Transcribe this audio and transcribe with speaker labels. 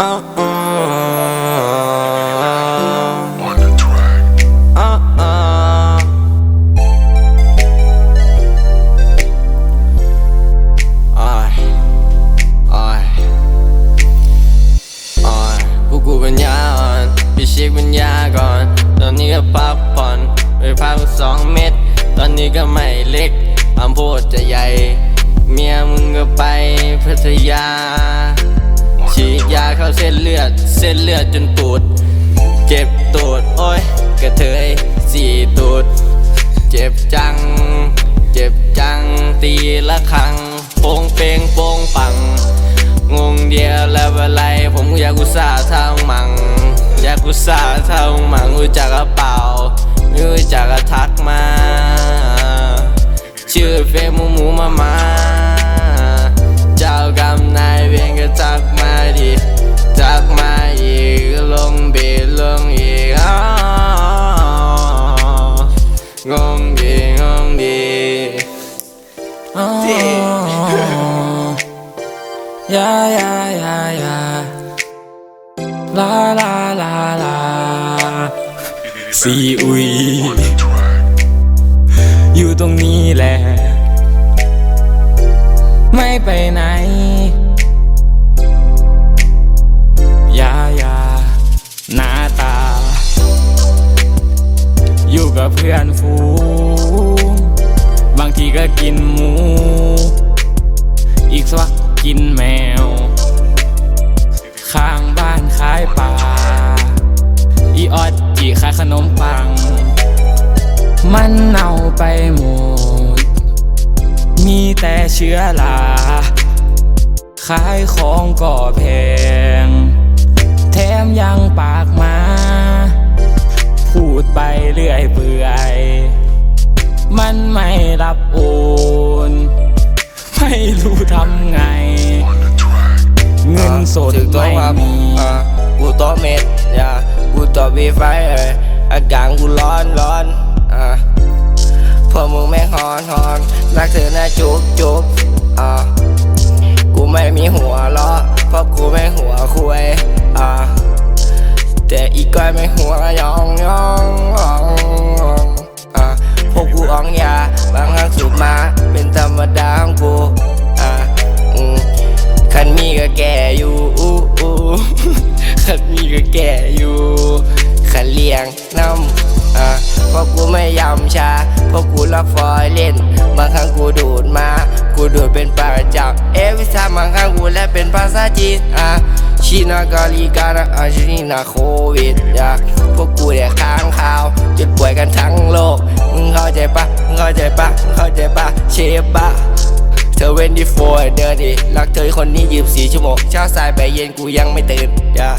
Speaker 1: กกูปัญญาอ่อนไปเช็คปัญญาก่อน ตอนนี้ก็พักผ่อนไปพักสองเม็ด ตอนนี้ก็ไม่เล็กอำโพดจะใหญ่ ลือด เส้นเลือดจนปูด เจ็บตูด โอ้ยกระเทยสี่ตูด เจ็บจัง เจ็บจัง ตีละครังโปงเปงโปงปัง งงเดียวแล้วอะไร ผมอยากกุซ่าท่ามัง อยากกุซ่าท่ามังรู้จักกระเป๋าไม่รู้จักกระทักมา ชื่อเฟมูหมูมามา เจ้ากรรมนายเวรก็ทักมาดิาวงงดีดีอ้าวยายายายาลาลาลาลาซีอุยอยู่ตรงนี้แหละ ไม่ไปไหน ยายาหน้าตา อยู่กับเพื่อนฝูง ก็กินหมู อีกสักวักกินแมว ข้างบ้านขายปลา อีออดจีขายขนมปัง มันเน่าไปหมด มีแต่เชื้อรา ขายของก็แพง แถมยังปากมา พูดไปเรื่อยเปื่อย มันไม่รับโอน ไม่รู้ทำไง เงินสด
Speaker 2: ถึงตัว
Speaker 1: ไม่มี
Speaker 2: กูตัวเม็ดยากูตัววีไฟเอ้ยอาการกูร้อนร้อนอ่าพวกมึงแม่งฮอนฮอนรักเธอหนะจุ๊บจุ๊บอ่ากูไม่มีหัวล้อเพราะกูไม่หัวคุยอ่าแต่อีกก้อยไม่หัวยองยอง กูอ่องยาบางครั้งสูบมา เป็นธรรมดาของกูอ่าอืมคันมีก็แก่อยู่อู้อู้คันมีก็แก่อยู่คันเลี้ยงน้ำอะเพราะกูไม่ยำชา เพราะกูรักฟอยเล่น บางครั้งกูดูดมา กูดูดเป็นประจำเอวิซาบางครั้งกูแลเป็นภาษาจีนอะชินากาลีกานะอาชินาโควิดอะพวกกูเนี่ยค้างข่าว ชฟบะเธอเวนดีโฟร์เดอร์ดิรักเธอคนนี้ยืมสี่ชั่วโมงเช้าสายไปเย็นกูยังไม่ตื่นอย่า